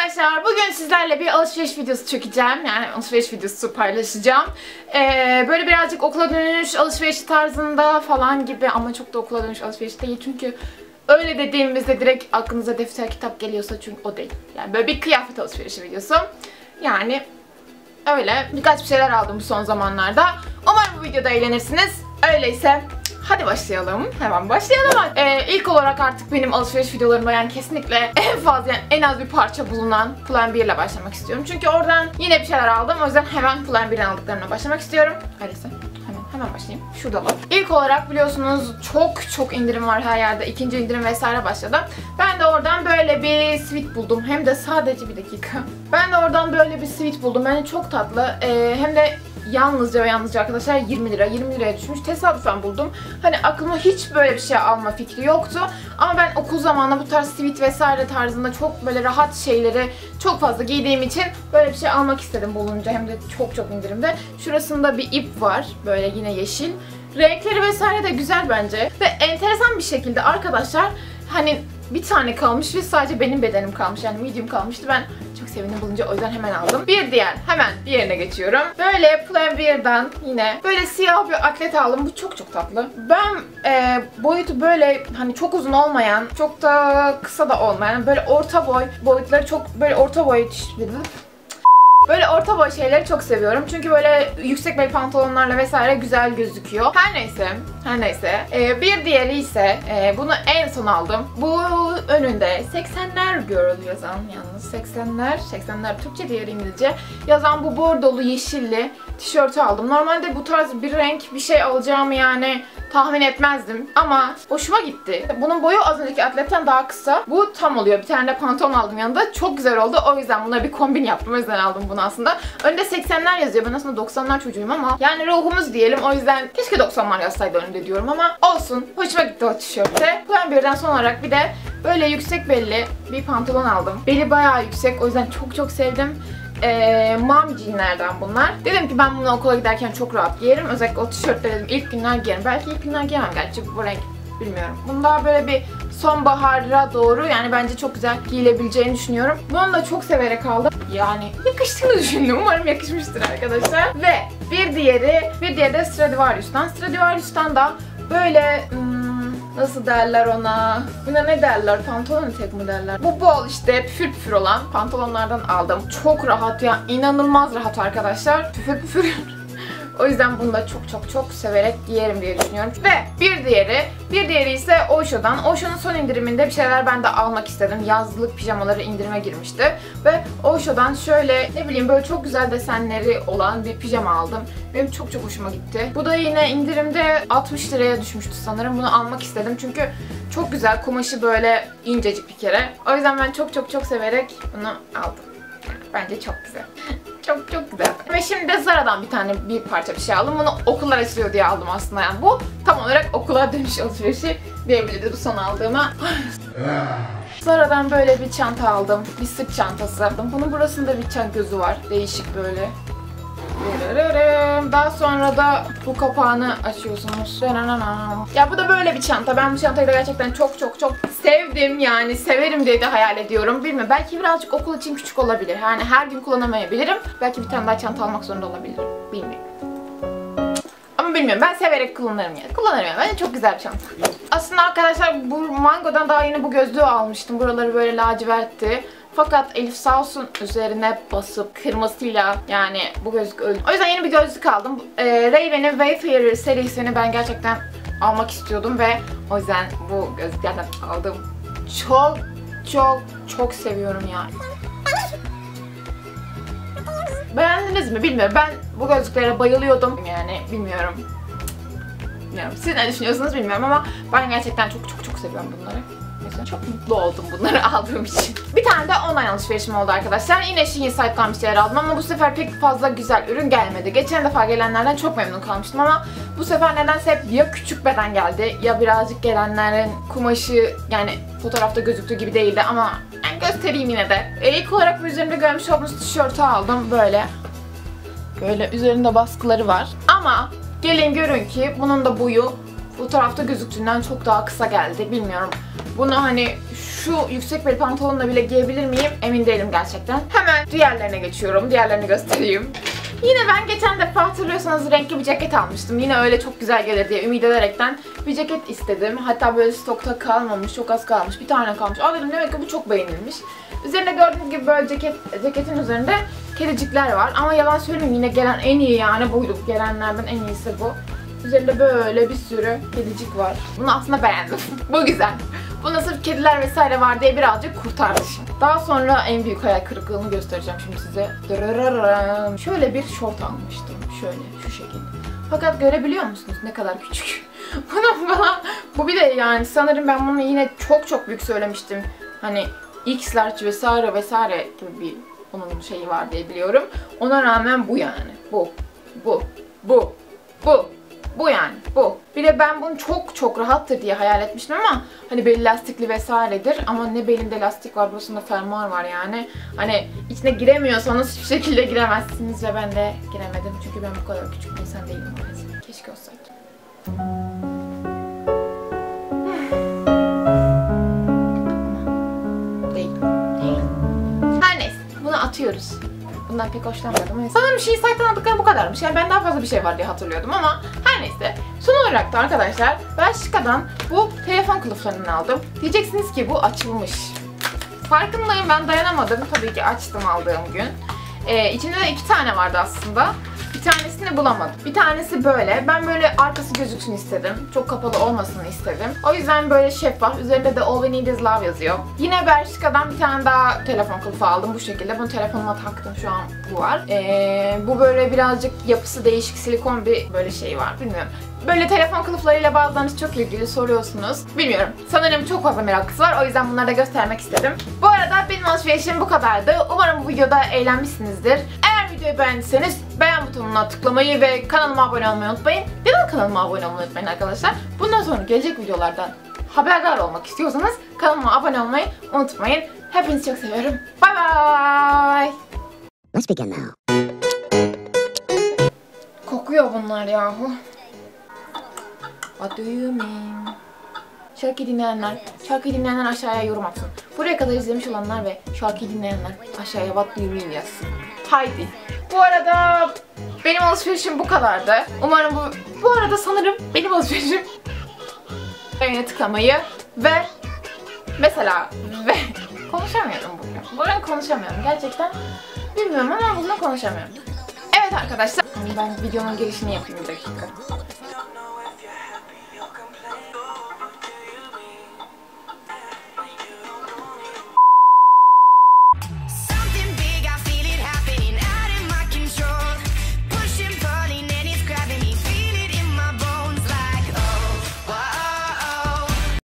arkadaşlar bugün sizlerle bir alışveriş videosu çekeceğim. Yani alışveriş videosu paylaşacağım. Ee, böyle birazcık okula dönüş alışveriş tarzında falan gibi ama çok da okula dönüş alışveriş değil. Çünkü öyle dediğimizde direkt aklınıza defter kitap geliyorsa çünkü o değil. Yani böyle bir kıyafet alışverişi videosu. Yani öyle birkaç bir şeyler aldım bu son zamanlarda. Umarım bu videoda eğlenirsiniz. Öyleyse Hadi başlayalım. Hemen başlayalım. Ee, ilk olarak artık benim alışveriş videolarımda yani kesinlikle en fazla yani en az bir parça bulunan Plan 1 ile başlamak istiyorum. Çünkü oradan yine bir şeyler aldım. O yüzden hemen Plan 1'den aldıklarımla başlamak istiyorum. Öyleyse hemen başlayayım. Şuradalar. İlk olarak biliyorsunuz çok çok indirim var her yerde. İkinci indirim vesaire başladı. Ben de oradan böyle bir sweat buldum. Hem de sadece bir dakika. Ben de oradan böyle bir sweat buldum. Yani çok tatlı. Ee, hem de yalnızca ve yalnızca arkadaşlar 20 lira. 20 liraya düşmüş. Tesadüfen buldum. Hani aklıma hiç böyle bir şey alma fikri yoktu. Ama ben okul zamanında bu tarz sweat vesaire tarzında çok böyle rahat şeyleri çok fazla giydiğim için böyle bir şey almak istedim bulunca. Hem de çok çok indirimde. Şurasında bir ip var. Böyle yine yeşil. Renkleri vesaire de güzel bence. Ve enteresan bir şekilde arkadaşlar hani bir tane kalmış ve sadece benim bedenim kalmış. Yani medium kalmıştı. Ben sevindim bulunca o yüzden hemen aldım. Bir diğer hemen diğerine geçiyorum. Böyle Plan 1'den yine böyle siyah bir atlet aldım. Bu çok çok tatlı. Ben e, boyutu böyle hani çok uzun olmayan, çok da kısa da olmayan böyle orta boy boyutları çok böyle orta boy Böyle orta boy şeyleri çok seviyorum. Çünkü böyle yüksek bel pantolonlarla vesaire güzel gözüküyor. Her neyse, her neyse. Ee, bir diğeri ise e, bunu en son aldım. Bu önünde 80'ler girl yazan yalnız 80'ler, 80'ler Türkçe diğeri İngilizce yazan bu bordolu yeşilli tişörtü aldım. Normalde bu tarz bir renk bir şey alacağımı yani tahmin etmezdim ama hoşuma gitti. Bunun boyu az önceki atletten daha kısa. Bu tam oluyor. Bir tane de pantolon aldım yanında. Çok güzel oldu. O yüzden buna bir kombin yaptım. O yüzden aldım bunu aslında. Önde 80'ler yazıyor. Ben aslında 90'lar çocuğuyum ama yani ruhumuz diyelim. O yüzden keşke 90'lar yazsaydı önünde diyorum ama olsun. Hoşuma gitti o tişörtte. Ben birden son olarak bir de böyle yüksek belli bir pantolon aldım. Beli bayağı yüksek. O yüzden çok çok sevdim e, mom jeanlerden bunlar. Dedim ki ben bunu okula giderken çok rahat giyerim. Özellikle o tişörtleri dedim ilk günler giyerim. Belki ilk günler giyemem gerçi bu renk bilmiyorum. Bunu daha böyle bir sonbahara doğru yani bence çok güzel giyilebileceğini düşünüyorum. Bunu da çok severek aldım. Yani yakıştığını düşündüm. Umarım yakışmıştır arkadaşlar. Ve bir diğeri, bir diğeri de Stradivarius'tan. Stradivarius'tan da böyle hmm, nasıl derler ona? Buna ne derler? Pantolon etek mi derler? Bu bol işte püfür püfür olan pantolonlardan aldım. Çok rahat ya. inanılmaz rahat arkadaşlar. Püfür püfür. O yüzden bunu da çok çok çok severek giyerim diye düşünüyorum. Ve bir diğeri, bir diğeri ise Osho'dan. Osho'nun son indiriminde bir şeyler ben de almak istedim. Yazlık pijamaları indirime girmişti. Ve Osho'dan şöyle ne bileyim böyle çok güzel desenleri olan bir pijama aldım. Benim çok çok hoşuma gitti. Bu da yine indirimde 60 liraya düşmüştü sanırım. Bunu almak istedim çünkü çok güzel. Kumaşı böyle incecik bir kere. O yüzden ben çok çok çok severek bunu aldım. Bence çok güzel. çok çok güzel. Ve şimdi de Zara'dan bir tane bir parça bir şey aldım. Bunu okullar açılıyor diye aldım aslında yani. Bu tam olarak okula dönüş alışverişi diyebiliriz bu son aldığıma. Zara'dan böyle bir çanta aldım. Bir sırt çantası. Bunun burasında bir çan gözü var. Değişik böyle. Daha sonra da bu kapağını açıyorsunuz. Ya bu da böyle bir çanta. Ben bu çantayı da gerçekten çok çok çok sevdim yani. Severim diye de hayal ediyorum. Bilmiyorum. Belki birazcık okul için küçük olabilir. Yani her gün kullanamayabilirim. Belki bir tane daha çanta almak zorunda olabilirim. Bilmiyorum. Ama bilmiyorum. Ben severek kullanırım yani. Kullanırım yani. Bence çok güzel bir çanta. Aslında arkadaşlar bu Mango'dan daha yeni bu gözlüğü almıştım. Buraları böyle lacivertti. Fakat Elif sağ olsun üzerine basıp kırmasıyla yani bu gözlük öldü. O yüzden yeni bir gözlük aldım. Ee, Ray-Ban'in Wayfarer serisini ben gerçekten almak istiyordum ve o yüzden bu gözlüklerden aldım. Çok çok çok seviyorum yani. Beğendiniz mi bilmiyorum. Ben bu gözlüklere bayılıyordum. Yani bilmiyorum. Bilmiyorum. Siz ne düşünüyorsunuz bilmiyorum ama ben gerçekten çok çok çok seviyorum bunları yüzden çok mutlu oldum bunları aldığım için. Bir tane de online alışverişim oldu arkadaşlar. Yine Shein site'dan bir şeyler aldım ama bu sefer pek fazla güzel ürün gelmedi. Geçen defa gelenlerden çok memnun kalmıştım ama bu sefer nedense hep ya küçük beden geldi ya birazcık gelenlerin kumaşı yani fotoğrafta gözüktüğü gibi değildi ama yani göstereyim yine de. E, ilk olarak üzerimde görmüş olduğunuz tişörtü aldım böyle. Böyle üzerinde baskıları var. Ama gelin görün ki bunun da boyu fotoğrafta gözüktüğünden çok daha kısa geldi. Bilmiyorum. Bunu hani şu yüksek bir pantolonla bile giyebilir miyim emin değilim gerçekten. Hemen diğerlerine geçiyorum. Diğerlerini göstereyim. Yine ben geçen defa hatırlıyorsanız renkli bir ceket almıştım. Yine öyle çok güzel gelir diye ümit ederekten bir ceket istedim. Hatta böyle stokta kalmamış, çok az kalmış. Bir tane kalmış. Aa dedim demek ki bu çok beğenilmiş. Üzerinde gördüğünüz gibi böyle ceket, ceketin üzerinde kedicikler var. Ama yalan söyleyeyim yine gelen en iyi yani buydu. Gelenlerden en iyisi bu. Üzerinde böyle bir sürü kedicik var. Bunu aslında beğendim. bu güzel. Buna sırf kediler vesaire var diye birazcık kurtardı şimdi. Daha sonra en büyük hayal kırıklığını göstereceğim şimdi size. Dırırırım. Şöyle bir şort almıştım. Şöyle şu şekilde. Fakat görebiliyor musunuz ne kadar küçük? Bunu bana bu bir de yani sanırım ben bunu yine çok çok büyük söylemiştim. Hani X large vesaire vesaire gibi bir onun şeyi var diye biliyorum. Ona rağmen bu yani. Bu. Bu. Bu. Bu. Bu yani bu. Bir de ben bunu çok çok rahattır diye hayal etmiştim ama hani beli lastikli vesairedir ama ne belinde lastik var burasında fermuar var yani. Hani içine giremiyorsanız hiçbir şekilde giremezsiniz ve ben de giremedim çünkü ben bu kadar küçük bir insan değilim maalesef. Keşke olsaydı. Değil. Değil. Her neyse bunu atıyoruz. Bundan pek hoşlanmadım. Sanırım şey site'den aldıklarım bu kadarmış. Yani ben daha fazla bir şey var diye hatırlıyordum ama olarak da arkadaşlar Belçika'dan bu telefon kılıflarını aldım. Diyeceksiniz ki bu açılmış. Farkındayım ben dayanamadım. Tabii ki açtım aldığım gün. Ee, içinde de iki tane vardı aslında. Bir tanesini bulamadım. Bir tanesi böyle. Ben böyle arkası gözüksün istedim. Çok kapalı olmasını istedim. O yüzden böyle şeffaf. Üzerinde de All We Need Is Love yazıyor. Yine Bershka'dan bir tane daha telefon kılıfı aldım bu şekilde. Bunu telefonuma taktım şu an bu var. Ee, bu böyle birazcık yapısı değişik silikon bir böyle şey var. Bilmiyorum. Böyle telefon kılıflarıyla bazılarınız çok ilgili soruyorsunuz. Bilmiyorum. Sanırım çok fazla meraklısı var. O yüzden bunları da göstermek istedim. Bu arada benim alışverişim bu kadardı. Umarım bu videoda eğlenmişsinizdir. Eğer videoyu beğendiyseniz beğen butonuna tıklamayı ve kanalıma abone olmayı unutmayın. Neden kanalıma abone olmayı unutmayın arkadaşlar. Bundan sonra gelecek videolardan haberdar olmak istiyorsanız kanalıma abone olmayı unutmayın. Hepinizi çok seviyorum. Bay bay. Let's begin now. Kokuyor bunlar yahu. What do you mean? Şarkı dinleyenler, şarkı dinleyenler aşağıya yorum atsın. Buraya kadar izlemiş olanlar ve şarkı dinleyenler aşağıya what do you mean yazsın. Haydi. Bu arada benim alışverişim bu kadardı. Umarım bu... Bu arada sanırım benim alışverişim... Beğene tıklamayı ve... Mesela ve... Konuşamıyorum bugün. Bugün konuşamıyorum. Gerçekten bilmiyorum ama bugün konuşamıyorum. Evet arkadaşlar. Ben videonun girişini yapayım bir dakika.